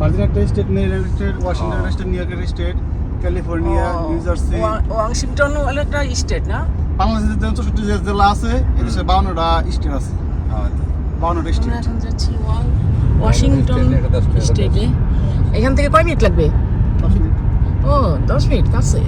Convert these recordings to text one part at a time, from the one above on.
Virgin একটা state Netherland state Washington. State New ইয়র্কের state California New Jersey. Washington হলো একটা স্টেট না? বাংলাদেশের যে চৌষট্টি যে জেলা আছে এদেশে বাউন্নটা স্টেট আছে। বাউন্নটা আমরা স্টেট এখন যাচ্ছি ওয়া- ওয়াশিংটন এটা দশ মিনিট, স্টেটে এখান থেকে কয় মিনিট লাগবে? ও দশ মিনিট কাছে।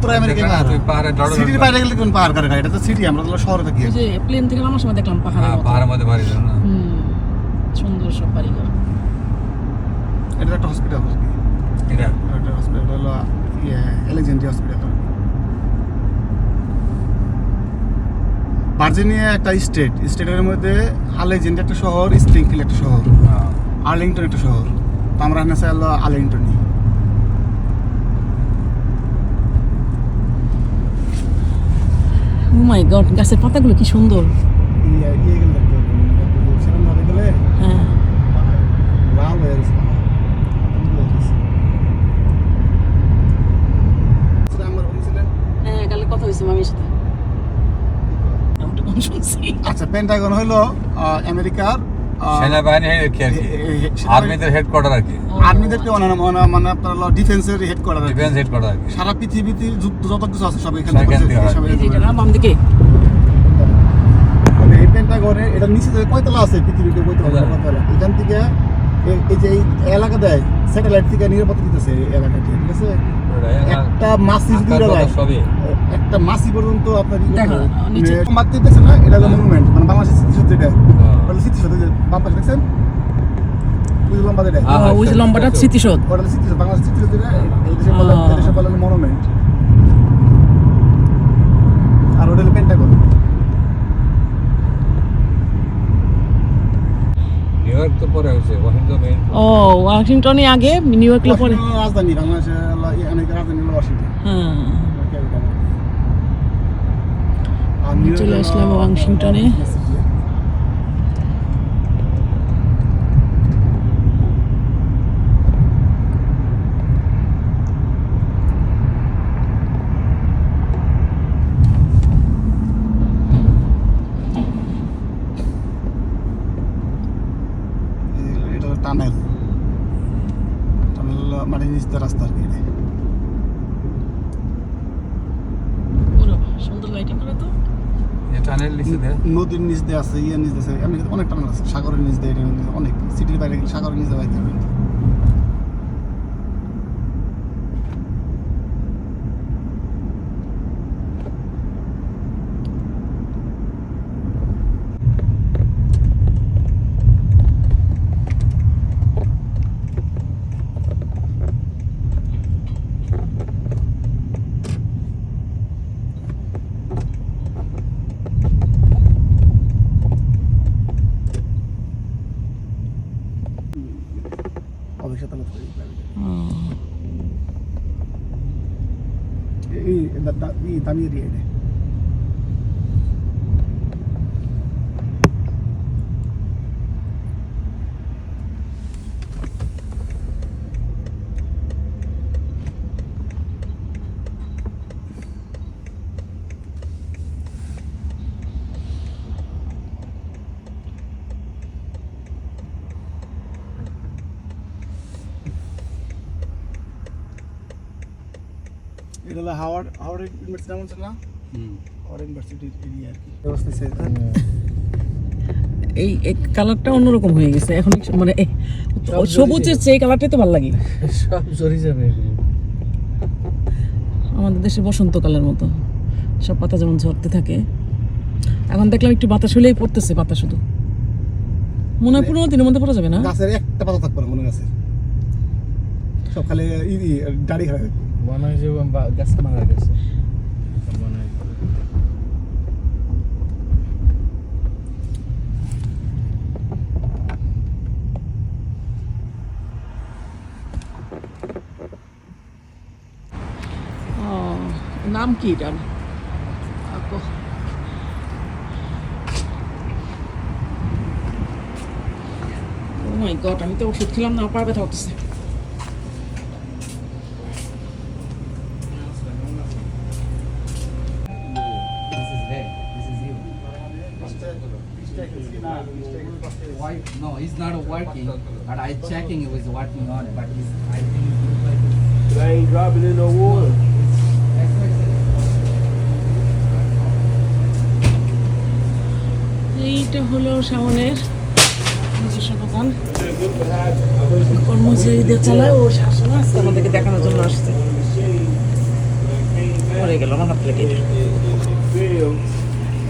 উত্তর পাহাড়ে। সিটির বাইরে গেলে কোন পাহাড় এটা তো সিটি আমরা তো শহরে থাকি। যে প্লেন থেকে নামার সময় দেখলাম পাহাড়ের হ্যাঁ পাহাড়ের মধ্যে বাড়ি না। সুন্দর সব বাড়িঘর। এটা একটা হসপিটাল এটা? একটা হসপিটাল হলো ইয়ে হসপিটাল ভার্জিনিয়া একটা স্টেট স্টেটের মধ্যে আলেকজেন্ডি একটা শহর স্প্রিংফিল্ড একটা শহর। হ্যাঁ। আর্লিংটন একটা শহর। তো আমরা হলো আর্লিংটনই ও মাই গড গাছের পাতাগুলো কি সুন্দর। গেলে হ্যাঁ। হয়ে হ্যাঁ কথা হয়েছে মামির সাথে। আমি তো কম শুনছি আচ্ছা পেন্টাগন হইল আমেরিকার আহ, সেনাবাহিনী আর কি আর কি? আর্মিদের হেডকোয়ার্টার আর কি? আর্মিদেরকে মানে মানে মানে আপনার ডিফেন্সের হেডকোয়ার্টার ডিফেন্স হেডকোয়ার্টার আর কি। সারা পৃথিবীতে যুদ্ধ যত কিছু আছে সব এখানে সব এখান দিকে। মানে এই পেন্টাগনে এটা নিচে কয়তলা আছে পৃথিবীতে কয়তলা? কয়তলা? কয়তলা? এখান থেকে এই- এই যে এই এলাকা দেয় স্যাটেলাইট থেকে নিরাপত্তা দিতেছে এই এলাকাটি ঠিক আছে একটা মাসি যদি একটা মাসি পর্যন্ত আপনার ই দেখো, করবে। নিচে। মানে বাদ দিতেছে না এটা হলো মনুমেন্ট মানে বাংলাদেশের স্মৃতিসৌধ যেটা হ্যাঁ। ওটা স্মৃতিসৌধ বাম পাশে দেখছেন বাদ এটা হ্যাঁ, লম্বাটা। স্মৃতিসৌধ ওটা স্মৃতিসৌধ বাংলাদেশের স্মৃতিসৌধ বলে। এই দেশে বলে মনুমেন্ট আর ওটা হলো পেন্টাগন নিউ ইয়র্ক তো পরে হয়েছে ওয়াশিংটন মেইন ও ওয়াশিংটনে আগে নিউ ইয়র্ক পরে। রাজধানী বাংলাদেশের হলো রাজধানী হলো ওয়াশিংটন হ্যাঁ। চলে আসলাম ওয়াশিংটনে। city। এই- এটা হলো টানেল টানেল হলো মাটির নিচ দিয়ে রাস্তা আর কি এটা। পুরো সুন্দর লাইটিং করে তো এটা টানেল রাস্তার দেয়। নদীর নিচ দিয়ে আছে ইয়ে নিচ দিয়ে আছে। আমি অনেক টান আছে সাগরের নিচ দিয়ে অনেক। সিটির বাইরে সাগরের নিচ দিয়ে বাইরে যাবে অভিষেক আলাপ করি এই দা- দা- ই এটা হলো হাওয়ার্ড হাওয়ার্ড ইউনিভার্সিটি নাম না হাওয়ার্ড ইউনিভার্সিটির এরিয়া আর কি। ব্যবস্থা এই কালারটা অন্যরকম হয়ে গেছে। এখন মানে সবুজের চেয়ে কালারটাই তো ভালো লাগে। সব জরি যাবে আমাদের দেশে বসন্তকালের মতো। সব পাতা যেমন ঝরতে থাকে। এখন দেখলাম একটু বাতাস হলেই পড়তেছে পাতা শুধু। মনে হয় পনেরো দিনের মধ্যে পড়া যাবে না? গাছের একটা পাতা থাকবে না মনে গাছে সব খালি দাড়ি খারাপ মনে হয় যে গাছ মারা গেছে। ও, নাম কি এটার? ও মাই গড আমি তো ওষুধ খেলাম না পা ব্যথা হতেছে working. But I checking it was working on it, but it's, I think it looks like I ain't dropping in no water. এইটা হলো শাওনের নিজস্ব দোকান কর্মচারীদের চালায় ও শাসন আজকে আমাদেরকে দেখানোর জন্য আসছে পরে গেল আমার হাত লেগে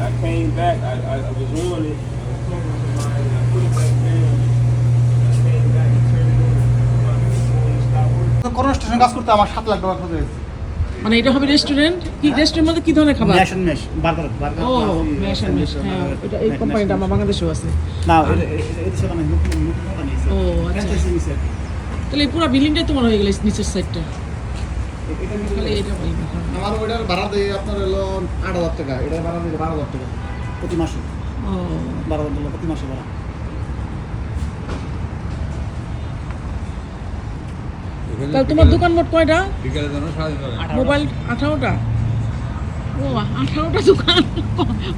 I came back. I, I, I was on it. I put it back down. I came back and turned it on. My corona station কাজ করতে আমার সাত লাখ টাকা খরচ হয়েছে। মানে এটা হবে রেস্টুরেন্ট কি রেস্টুরেন্ট মধ্যে কি ধরনের খাবার? ম্যাশ মেশ বার্গার বার্গার ও ম্যাশ ম্যাশ হ্যাঁ এটা এই কোম্পানিটা আমার বাংলাদেশেও আছে। না এটা সেটা না নতুন নতুন কোম্পানি ও আচ্ছা। তাহলে এই পুরো বিল্ডিংটাই তোমার হয়ে গেল নিচের সাইডটা খালি এটা ওই আমার ওইটার ভাড়া দেয় আপনার হলো আট হাজার টাকা এটার ভাড়া দেয় বারো হাজার টাকা প্রতি মাসে। ও। বারো হাজার টাকা প্রতি মাসে ভাড়া। তাহলে তোমার দোকান মোট কয়টা? মোবাইল আঠারোটা? ও আঠারোটা দোকান।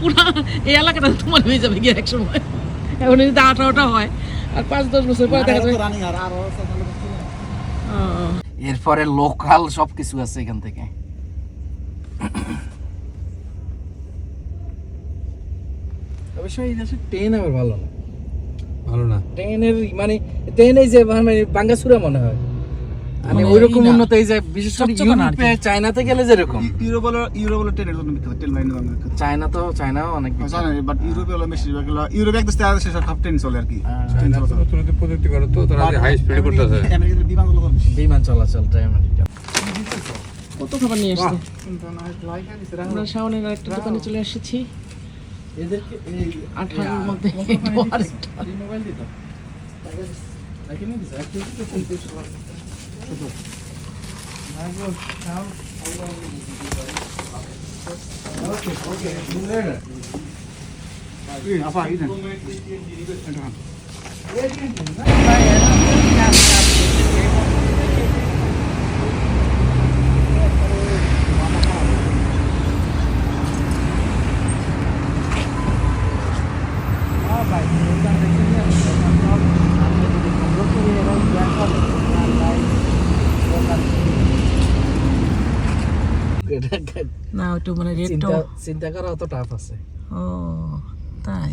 পুরা এই এলাকাটা তোমার হয়ে যাবে গিয়ে এক সময় এখন যদি আঠারোটা হয় আর পাঁচ দশ বছর পরে দেখা যাবে রানিং আর আরও ও, এরপরে লোকাল সব কিছু আছে এখান থেকে। এই দেশে ট্রেন আবার ভালো না। ভালো না। ট্রেনের মানে ট্রেনে যে মানে বাঙ্গাসুরা মনে হয়। মানে মানে ওইরকম উন্নত এই যে বিশেষ করে ইউরোপে চায়নাতে গেলে যেরকম। ইউরোপ হলো ইউরোপ হলো ট্রেনের জন্য বিখ্যাত ট্রেন বিখ্যাত চায়না তো চায়নাও অনেক বিখ্যাত। জানেন বাট ইউরোপে হলো বেশিরভাগ হলো ইউরোপে এক দেশ থেকে আরেক দেশে সব ট্রেন চলে আর কি। ট্রেন চায়না তো চলাচল নতুন নতুন প্রযুক্তি করে তো তারা হাই স্পিডে করতেছে আমেরিকাতে বিমান চলাচল। বিমান চলাচলটা আমেরিকা। কত খাবার নিয়ে আসছে? আমরা শাওনের একটা দোকানে চলে এসেছি। এদেরকে এই আঠারোর মধ্যে মোবাইল দিত রাখি নিয়ে দিছে রাখি দিতে ফোন করছে এই, আপা, এই দেন। না একটু মানে রেটটা চিন্তা করা অত টাফ আছে। ও তাই?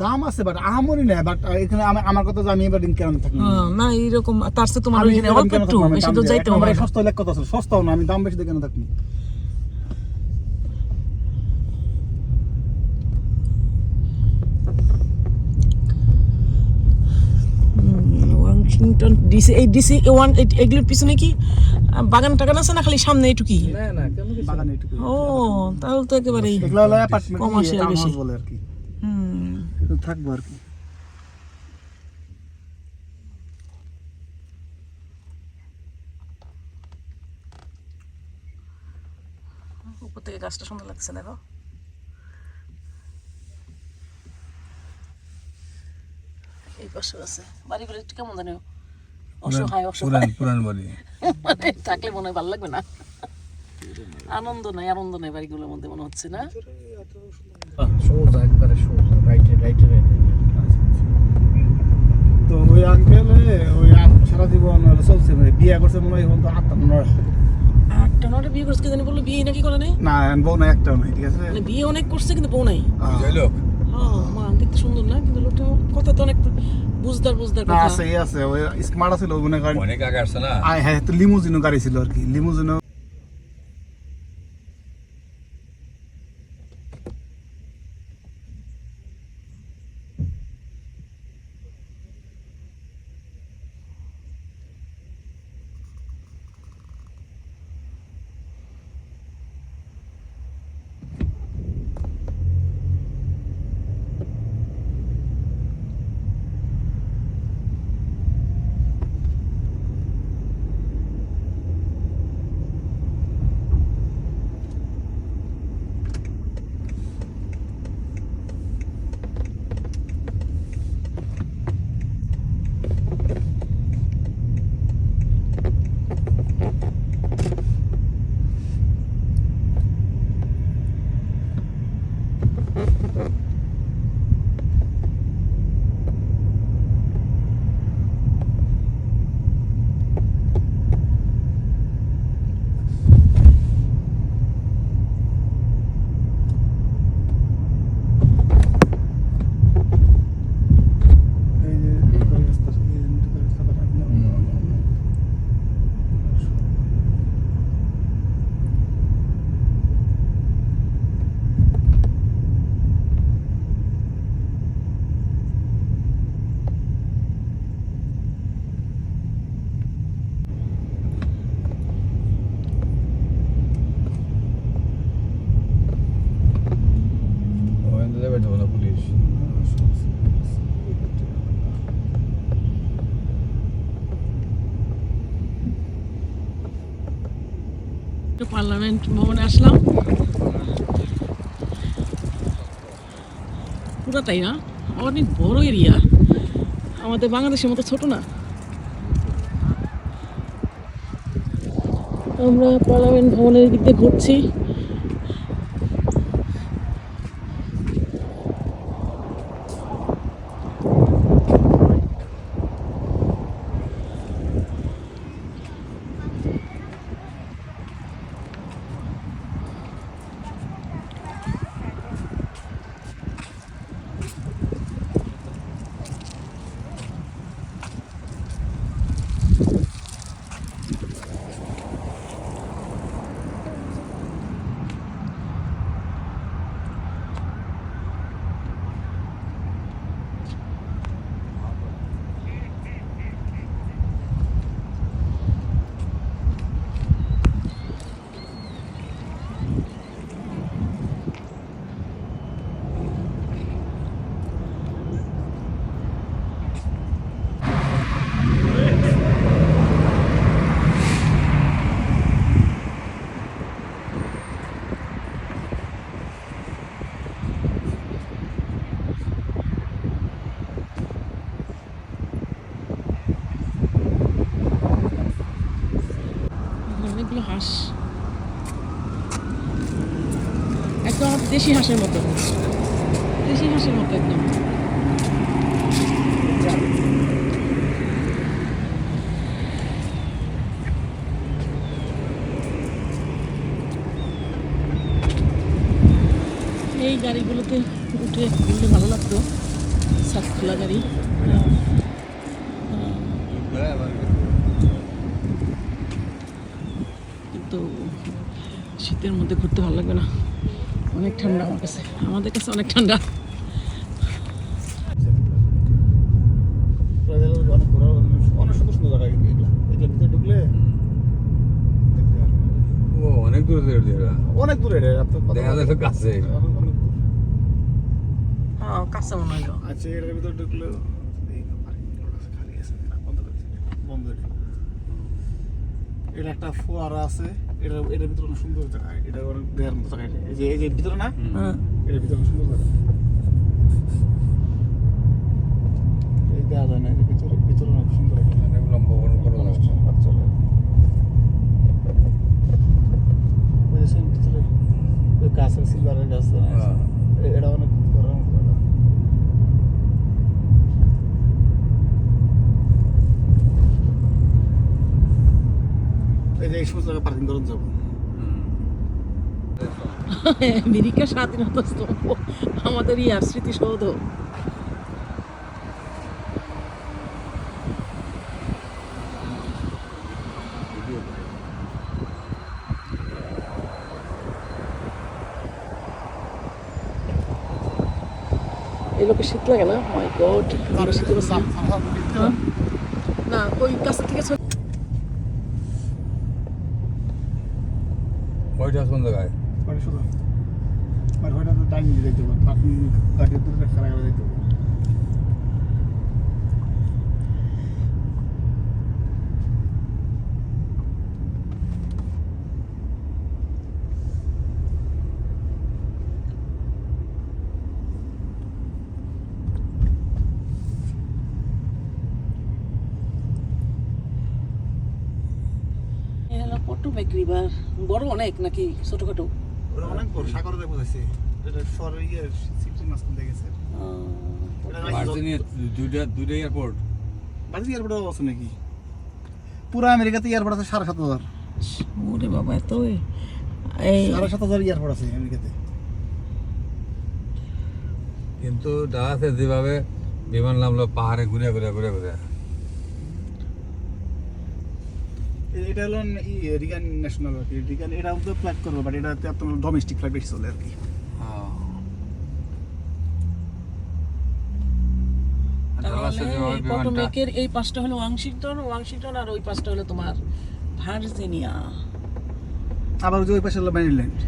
দাম আছে বাট আহামরি না বাট এখানে আমার- আমার কথা আমি এবার দিন কেন থাকি না এরকম তার সাথে তোমার অল্প একটু বেশি তো যাইতে হবে। সস্তা লেখ কথা আছে? সস্তাও না আমি দাম বেশি দিয়ে কেন থাকি হুম, ওয়াশিংটন ডিসি এই ডিসি ওয়ান এই- এগুলোর পিছনে কি বাগান টাগান আছে না খালি সামনে। বাগানে ও তাহলে তো একেবারেই এগুলো হলো অ্যাপার্টমেন্ট Commercial বেশি। বলে আর কি। হুম। থাকব আর কি। উপর থেকে গাছটা সুন্দর লাগছে দেখো। এই পাশে আছে। বাড়িগুলো একটু কেমন জানো অসহায় অসহায়। পুরান বাড়ি। মানে থাকলে মনে হয় ভালো লাগবে না। আনন্দ নাই আনন্দ নাই বাড়িগুলোর মধ্যে মনে হচ্ছে না। সোজা একবারে সোজা রাইটে রাইটে রাইটে তো ওই আঙ্কেল ওই সারা জীবন চলছে মানে বিয়ে করছে মনে হয় এখন তো আটটা নয় আটটা নটা বিয়ে করছে জানি বলল বিয়ে নাকি করে নাই? না বউ না একটাও নাই ঠিক আছে? মানে বিয়ে অনেক করছে কিন্তু বউ নাই। যাই লোক হ্যাঁ মা দেখতে সুন্দর না কিন্তু লোকটা কথা তো অনেক বুঝদার বুঝদার কথা। আছে আছে স্মার্ট আছে মনে গাড়ি অনেক আগে আসছে না? আয় হ্যাঁ তো লিমুজিনও গাড়ি ছিল আর কি। লিমুজিনও পার্লামেন্ট ভবনে আসলাম পুরাটাই না? অনেক বড় এরিয়া আমাদের বাংলাদেশের মতো ছোট না। আমরা পার্লামেন্ট ভবনের দিক দিয়ে ঘুরছি অনেকগুলো হাঁস একদম আমাদের দেশি হাঁসের মতো। দেশি হাঁসের মতো একদম। এই গাড়িগুলোতে উঠে ঘুরলে ভালো লাগতো। সাত খোলা গাড়ি। কিন্তু শীতের মধ্যে ঘুরতে ভালো লাগবে না। অনেক ঠান্ডা আমার কাছে। আমাদের কাছে অনেক ঠান্ডা। অনেক অনেক সুন্দর সুন্দর জায়গা কিন্তু এগুলা এগুলা ভিতরে ঢুকলে ও অনেক দূরে অনেক দেখা কাছে। অনেক- অনেক দূর। কাছে মনে হলো আচ্ছা এটার ভিতরে ঢুকলে এই parking lot আছে, খালি আছে বন্ধ করে বন্ধ এটা। এটা একটা ফোয়ারা আছে। এটা এটার ভিতরে অনেক সুন্দর জায়গা এটা অনেক দেয়ার মতো জায়গা এই যে এই যে ভিতরে না? হ্যাঁ। এটার ভিতরে অনেক সুন্দর জায়গা। এই দেওয়া যায় না ভিতরে ভিতরে অনেক সুন্দর লম্বা বড় বড় চলে ওই যে ভিতরে ওই গাছ আছে সিলভারের গাছ আছে। হ্যাঁ। এ- এটা অনেক বড় মতো জায়গা। এই যে এই সমস্ত জায়গায় পার্কিং যাব আমেরিকা স্বাধীনতা স্তম্ভ আমাদের ইয়ার স্মৃতিসৌধ এই লোকে শীত লাগে না? মাই গড আমরা শীত করছি হ্যাঁ? না ওই কাছ থেকে কোন জায়গায় মানে শুধু মানে ওইটা তো টাইম দেখতে পারব বাকি গাড়ির দূরে খারাপ দেখতে পারব রিভার বড় অনেক নাকি ছোটখাটো? অনেক বড় সাগরে দেখব যাচ্ছে। এটা শহরে ইয়ে সিটির মাঝখান থেকে গেছে। ভার্জিনিয়া দুইটা দুইটা এয়ারপোর্ট আছে নাকি? পুরো আমেরিকাতে এয়ারপোর্ট আছে সাড়ে সাত হাজার। ওরে বাবা এত এই সাড়ে সাত হাজার এয়ারপোর্ট আছে আমেরিকাতে। কিন্তু ডালাসে যেভাবে বিমান নামলো পাহাড়ে ঘুরে ঘুরে ঘুরে ঘুরে। এটা হলো ই রিগান ন্যাশনাল আর কি। রিগান এটা তো ফ্লাইট করব বাট এটাতে আপনার ডোমেস্টিক ফ্লাইট বেশি চলে আর কি। পটমেকের এই পাঁচটা হলো ওয়াংশিংটন ওয়াংশিংটন আর ওই পাঁচটা হলো তোমার ভার্জিনিয়া। আবার ওই যে ওই পাশে হলো ম্যারিল্যান্ড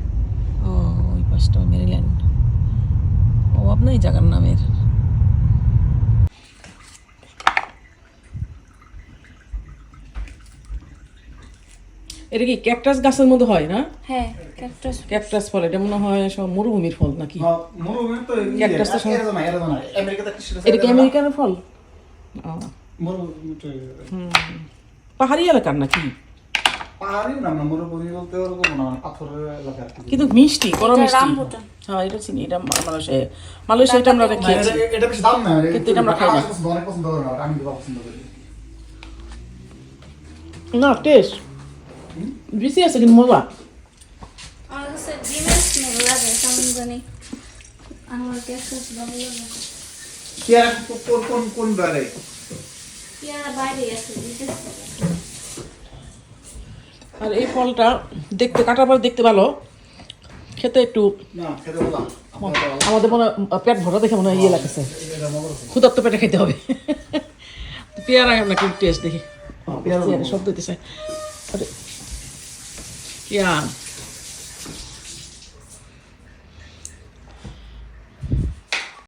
ও ওই পাঁচটা মেরিল্যান্ড। অভাব নেই জায়গার নামের? এটা কি ক্যাকটাস গাছের মধ্যে হয় না? হ্যাঁ ক্যাকটাস। ক্যাকটাস ফল এটা মনে হয় সব মরুভূমির ফল নাকি? তো তো এটা কি। আমেরিকানের ফল? পাহাড়ি এলাকার নাকি। কিন্তু মিষ্টি বড় মিষ্টি। হ্যাঁ এটা চিনি এটা মালয়েশিয়া। মালয়েশিয়া এটা আমরা না, খেয়েছি এটা- এটা বেশি দাম না কিন্তু এটা আমরা খাই না। আমার পছন্দ, অনেক পছন্দ করে না, আমি তো পছন্দ করি। না টেস্ট বেশি আছে কিন্তু মজা আমার কাছে ডিমের স্মেল লাগে কেমন জানি আমার ক্যাকটাস ভালো লাগে কি আর কোন কোন কোন বারে পেয়ারা বাইরে আছে আর এই ফলটা দেখতে কাটার পর দেখতে ভালো? খেতে একটু না খেতে বলা আমাদের মনে হয় পেট ভরা দেখে মনে হয় ইয়ে লাগছে ক্ষুধার্ত পেটে খেতে হবে। পেয়ারা নাকি টেস্ট দেখি। পেয়ারা পেয়ারা শব্দ দিতেছে আরে ইয়া